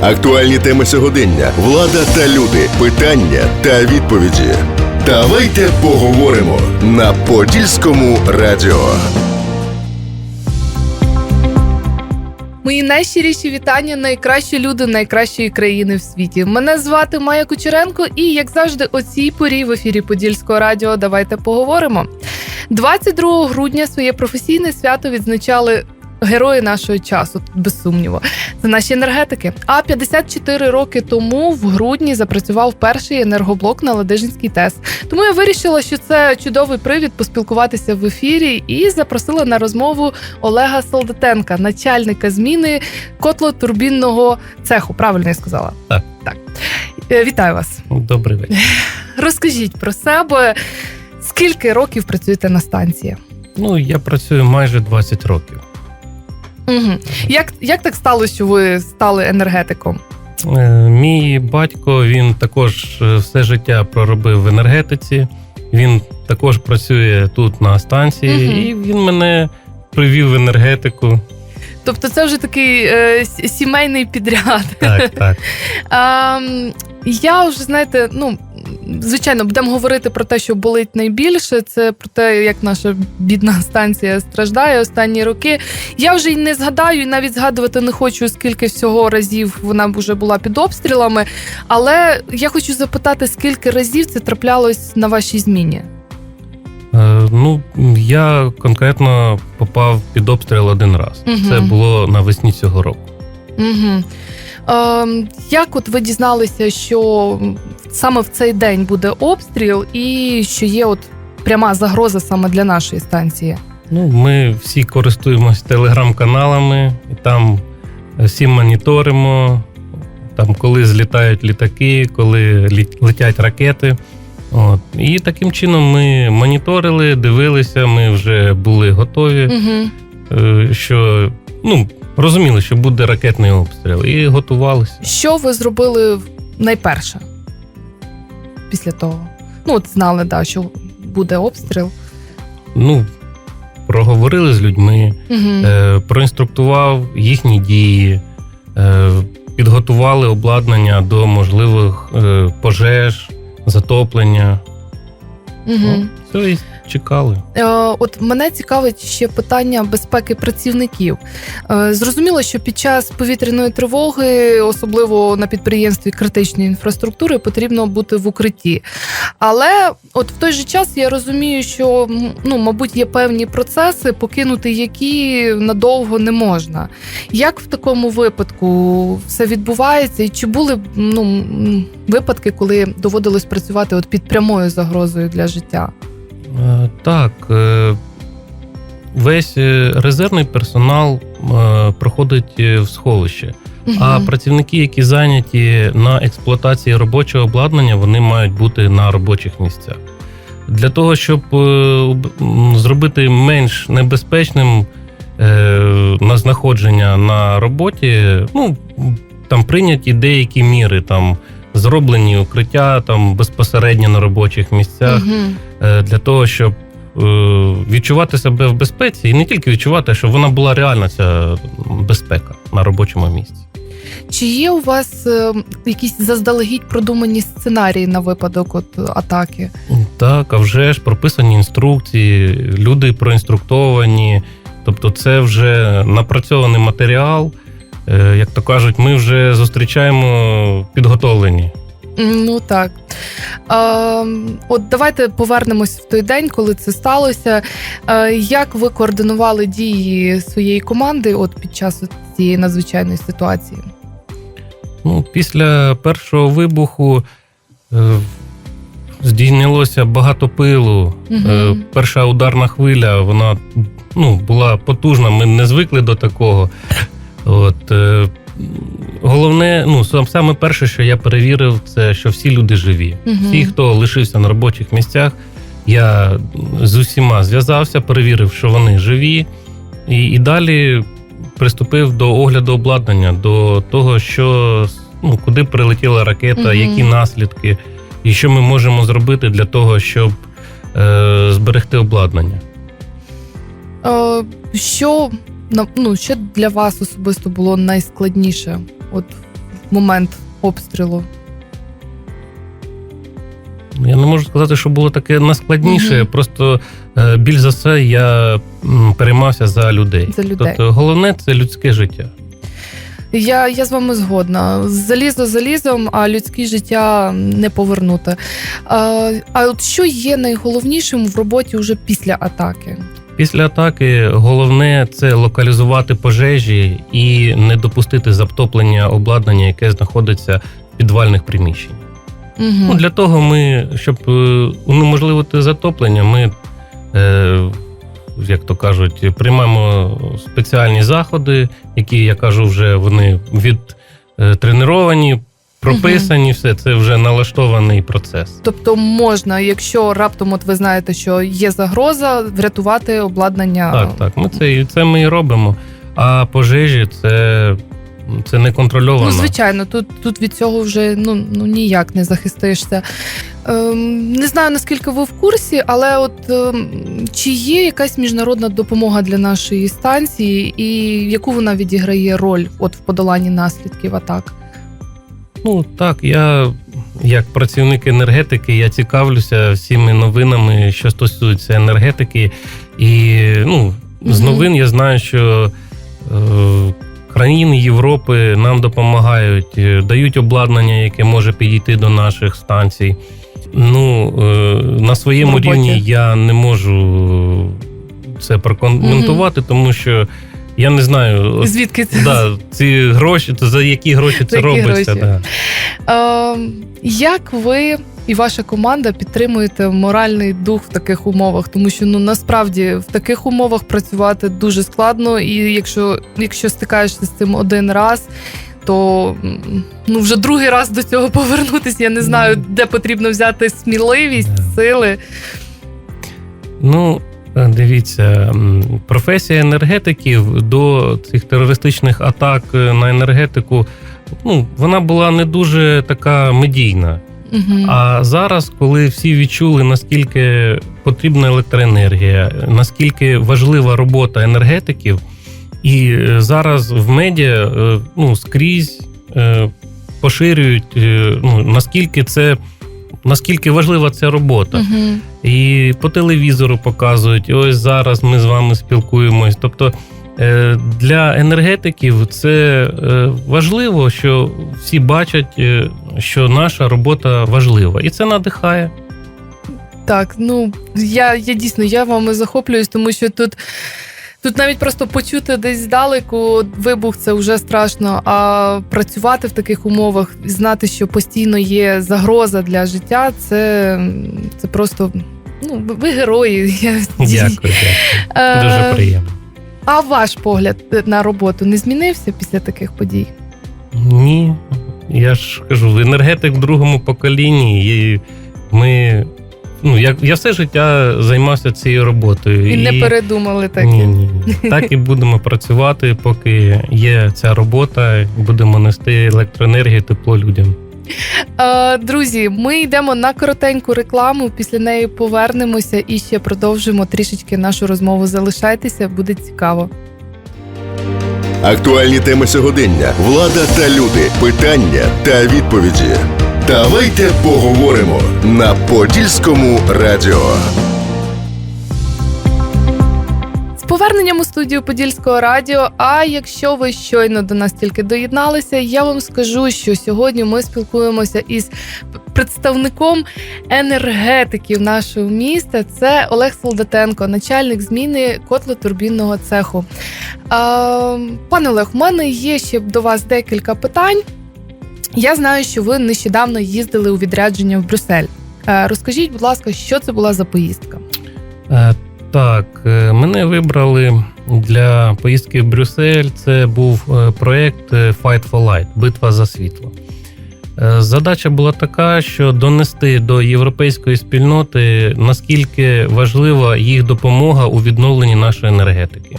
Актуальні теми сьогодення, влада та люди, питання та відповіді. Давайте поговоримо на Подільському радіо. Мої найщиріші вітання найкращі люди найкращої країни в світі. Мене звати Майя Кучеренко, і як завжди, о цій порі в ефірі Подільського радіо давайте поговоримо. 22 грудня своє професійне свято відзначали. Герої нашого часу, без сумніву, це наші енергетики. А 54 роки тому в грудні запрацював перший енергоблок на Ладижинський ТЕС. Тому я вирішила, що це чудовий привід поспілкуватися в ефірі і запросила на розмову Олега Солдатенка, начальника зміни котлотурбінного цеху. Правильно я сказала? Так. Так. Е, Вітаю вас. Добрий вечір. Розкажіть про себе. Скільки років працюєте на станції? Ну, я працюю майже 20 років. Угу. Як, як так сталося, що ви стали енергетиком? Е, Мій батько він також е, все життя проробив в енергетиці. Він також працює тут на станції, Мгм. і він мене привів в енергетику. Тобто, це вже такий е, сімейний підряд. Так, так. А, я вже знаєте, ну. Звичайно, будемо говорити про те, що болить найбільше. Це про те, як наша бідна станція страждає останні роки. Я вже й не згадаю, і навіть згадувати не хочу, скільки всього разів вона вже була під обстрілами. Але я хочу запитати, скільки разів це траплялось на вашій зміні? Е, Ну, я конкретно попав під обстріл один раз. Мгм. Це було навесні цього року. Угу. Ем, як от ви дізналися, що саме в цей день буде обстріл, і що є от пряма загроза саме для нашої станції? Ну, ми всі користуємось телеграм-каналами, і там всі моніторимо. Там, коли злітають літаки, коли летять ракети. От. І таким чином ми моніторили, дивилися, ми вже були готові, Угу. е, що ну, розуміли, що буде ракетний обстріл, і готувалися. Що ви зробили найперше після того? Ну, от знали, да, що буде обстріл. Ну, проговорили з людьми, Угу. е, проінструктував їхні дії, е, підготували обладнання до можливих е, пожеж, затоплення. Угу. Все чекали. Е, От мене цікавить ще питання безпеки працівників. Е, Зрозуміло, що під час повітряної тривоги, особливо на підприємстві критичної інфраструктури, потрібно бути в укритті. Але от в той же час я розумію, що ну, мабуть, є певні процеси, покинути які надовго не можна. Як в такому випадку все відбувається, і чи були ну, випадки, коли доводилось працювати от під прямою загрозою для життя? Е, Так, е, весь е, резервний персонал проходить в сховище. А працівники, які зайняті на експлуатації робочого обладнання, вони мають бути на робочих місцях. Для того, щоб зробити менш небезпечним на знаходження на роботі, ну там прийняті деякі міри, там зроблені укриття там безпосередньо на робочих місцях е, для того, щоб е, відчувати себе в безпеці, і не тільки відчувати, щоб вона була реальна, ця безпека на робочому місці. Чи є у вас е, якісь заздалегідь продумані сценарії на випадок от атаки? Так, а вже ж прописані інструкції, люди проінструктовані. Тобто, це вже напрацьований матеріал. Е, Як то кажуть, ми вже зустрічаємо підготовлені. Ну так. Е, от давайте повернемось в той день, коли це сталося. Е, як ви координували дії своєї команди от під час цієї надзвичайної ситуації? Ну, після першого вибуху е, здійнялося багато пилу. Мгм. Е, перша ударна хвиля, вона ну, була потужна, ми не звикли до такого. От, е, головне, ну, сам- саме перше, що я перевірив, це що всі люди живі. Мгм. Всі, хто лишився на робочих місцях, я з усіма зв'язався, перевірив, що вони живі, і, і далі приступив до огляду обладнання, до того, що ну, куди прилетіла ракета, Мгм. які наслідки, і що ми можемо зробити для того, щоб е, зберегти обладнання. Е, що, ну, що для вас особисто було найскладніше от момент обстрілу? Я не можу сказати, що було таке наскладніше. Мгм. Просто е, більш за все я переймався за людей. За людей. Тобто головне це людське життя. Я, я з вами згодна. Залізо залізом, а людське життя не повернути. А, а от що є найголовнішим в роботі вже після атаки? Після атаки головне це локалізувати пожежі і не допустити затоплення обладнання, яке знаходиться в підвальних приміщеннях. Угу. Ну, для того ми, щоб е, унеможливити затоплення, ми, е, як то кажуть, приймаємо спеціальні заходи, які, я кажу, вже вони відтреновані, прописані, все це вже налаштований процес. Тобто можна, якщо раптом от ви знаєте, що є загроза, врятувати обладнання. Так, так. Ми це, і це ми і робимо. А пожежі це, це не контрольовано. Ну, звичайно, тут, тут від цього вже ну, ну ніяк не захистишся. Ем, не знаю наскільки ви в курсі, але от ем, чи є якась міжнародна допомога для нашої станції, і яку вона відіграє роль от в подоланні наслідків атак? Ну так, я як працівник енергетики, я цікавлюся всіми новинами, що стосуються енергетики. І ну, з новин я знаю, що е, країни Європи нам допомагають, е, дають обладнання, яке може підійти до наших станцій. Ну, е, на своєму роботі. рівні я не можу це прокоментувати, тому що я не знаю. Звідки це? Да, ці гроші, то за які гроші це які робиться. гроші? Да. Ем, як ви і ваша команда підтримуєте моральний дух в таких умовах? Тому що ну насправді в таких умовах працювати дуже складно, і якщо, якщо стикаєшся з цим один раз. То ну вже другий раз до цього повернутися. Я не знаю, де потрібно взяти сміливість, сили. Ну, е, дивіться, професія енергетиків до цих терористичних атак е, на енергетику, ну, вона була не дуже така медійна. Угу. А зараз, коли всі відчули, наскільки потрібна електроенергія, наскільки важлива робота енергетиків, і е, зараз в медіа е, ну, скрізь поширюють, ну, наскільки це наскільки важлива ця робота. Угу. І по телевізору показують, ось зараз ми з вами спілкуємось. Тобто е, для енергетиків це е, важливо, що всі бачать, е, що наша робота важлива, і це надихає. Так, ну я, я дійсно я вами захоплююсь, тому що тут. Тут навіть просто почути десь здалеку вибух це вже страшно. А працювати в таких умовах, і знати, що постійно є загроза для життя, це, це просто ну, ви- ви герої. Я, Дякую, дякую. Е, Дуже приємно. А ваш погляд на роботу не змінився після таких подій? Ні, я ж кажу, енергетик в другому поколінні, і ми. Ну, я, я все життя займався цією роботою. І не передумали таке. Ні, ні. Так і будемо працювати, поки є ця робота, будемо нести електроенергію, тепло людям. Друзі, ми йдемо на коротеньку рекламу. Після неї повернемося і ще продовжимо трішечки нашу розмову. Залишайтеся, буде цікаво. Актуальні теми сьогодення, влада та люди, питання та відповіді. Давайте поговоримо на Подільському радіо. З поверненням у студію Подільського радіо. А якщо ви щойно до нас тільки доєдналися, я вам скажу, що сьогодні ми спілкуємося із представником енергетиків нашого міста. Це Олег Солдатенко, начальник зміни котлотурбінного цеху. Пане Олег, у мене є ще до вас декілька питань. Я знаю, що ви нещодавно їздили у відрядження в Брюссель. Е, Розкажіть, будь ласка, що це була за поїздка? Е, Так, е, мене вибрали для поїздки в Брюссель. Це був проєкт Fight for Light Битва за світло. Задача була така, що донести до європейської спільноти, наскільки важлива їх допомога у відновленні нашої енергетики.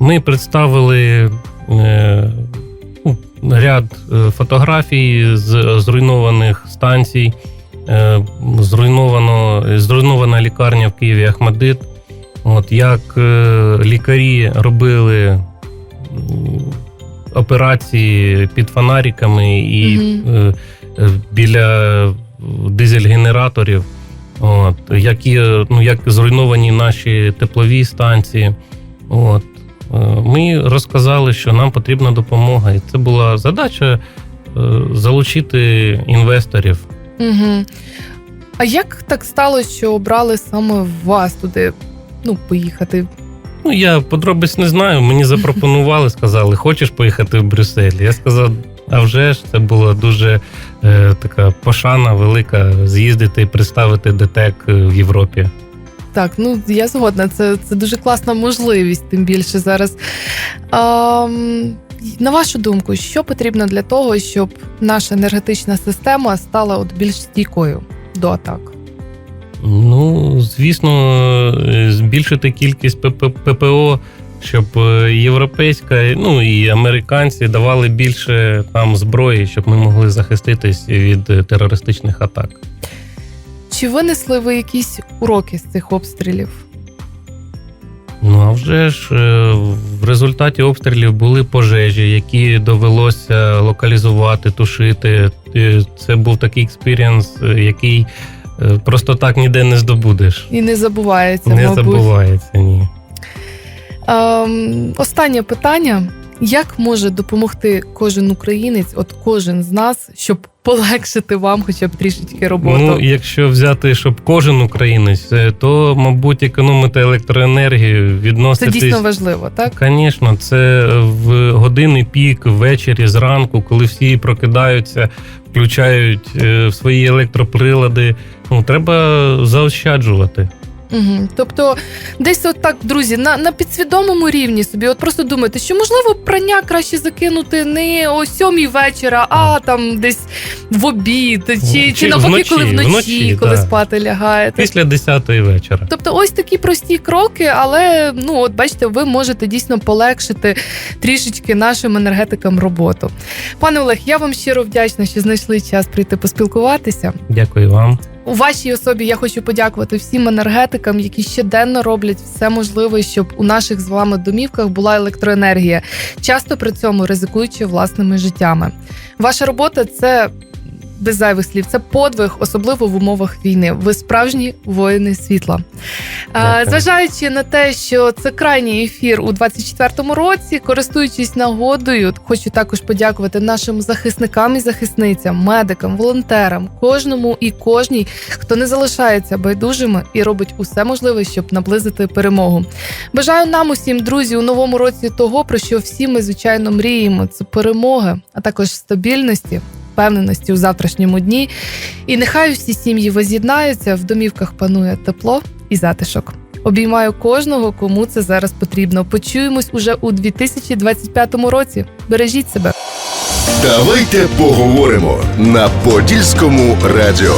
Ми представили ряд е, фотографій з зруйнованих станцій. Е, Зруйновано, зруйнована лікарня в Києві Ахмадит. От як е, лікарі робили операції під фонариками і е, біля дизель-генераторів, от, які, ну, як зруйновані наші теплові станції. От. Е, Ми розказали, що нам потрібна допомога, і це була задача е, залучити інвесторів. Угу. А як так сталося, що обрали саме вас туди ну, поїхати? Ну, я подробиць не знаю. Мені запропонували, сказали, хочеш поїхати в Брюссель? Я сказав, а вже ж це була дуже е, така пошана велика з'їздити і представити ДТЕК в Європі. Так, ну я згодна, це, це дуже класна можливість, тим більше зараз. А, на вашу думку, що потрібно для того, щоб наша енергетична система стала от більш стійкою до атак? Ну, звісно, е, збільшити кількість ППО, щоб е, європейська, ну і американці давали більше там зброї, щоб ми могли захиститись від е, терористичних атак. Чи винесли ви якісь уроки з цих обстрілів? Ну а вже ж е, в результаті обстрілів були пожежі, які довелося локалізувати, тушити. Е, Це був такий експірієнс, е, який просто так ніде не здобудеш. І не забувається, Не мабуть. забувається, ні. Ем, останнє питання: як може допомогти кожен українець, от кожен з нас, щоб полегшити вам хоча б трішечки роботу? Ну, якщо взяти, щоб кожен українець, е, то, мабуть, економити електроенергію, Це дійсно важливо, так? Звісно, це в години пік, ввечері, зранку, коли всі прокидаються, включають е, в свої електроприлади. Ну, треба заощаджувати. Угу. Тобто, десь от так, друзі, на, на підсвідомому рівні собі, от просто думайте, що можливо прання краще закинути не о сьомій вечора, а там десь в обід, чи, чи, Чи навпаки, вночі, коли вночі, вночі, коли так. спати лягаєте. Після 10-ї вечора. Тобто, ось такі прості кроки, але ну от бачите, ви можете дійсно полегшити трішечки нашим енергетикам роботу. Пане Олег, я вам щиро вдячна, що знайшли час прийти поспілкуватися. Дякую вам. У вашій особі я хочу подякувати всім енергетикам, які щоденно роблять все можливе, щоб у наших з вами домівках була електроенергія, часто при цьому ризикуючи власними життями. Ваша робота це. Без зайвих слів, це подвиг, особливо в умовах війни. Ви справжні воїни світла. Дякую. зважаючи на те, що це крайній ефір у 24-му році, користуючись нагодою, хочу також подякувати нашим захисникам і захисницям, медикам, волонтерам, кожному і кожній, хто не залишається байдужими і робить усе можливе, щоб наблизити перемогу. Бажаю нам усім, друзі, у новому році того, про що всі ми звичайно мріємо: це перемоги, а також стабільності. Впевненості у завтрашньому дні, і нехай усі сім'ї воз'єднаються. В домівках панує тепло і затишок. Обіймаю кожного, кому це зараз потрібно. Почуємось уже у 2025 році. Бережіть себе. Давайте поговоримо на Подільському радіо.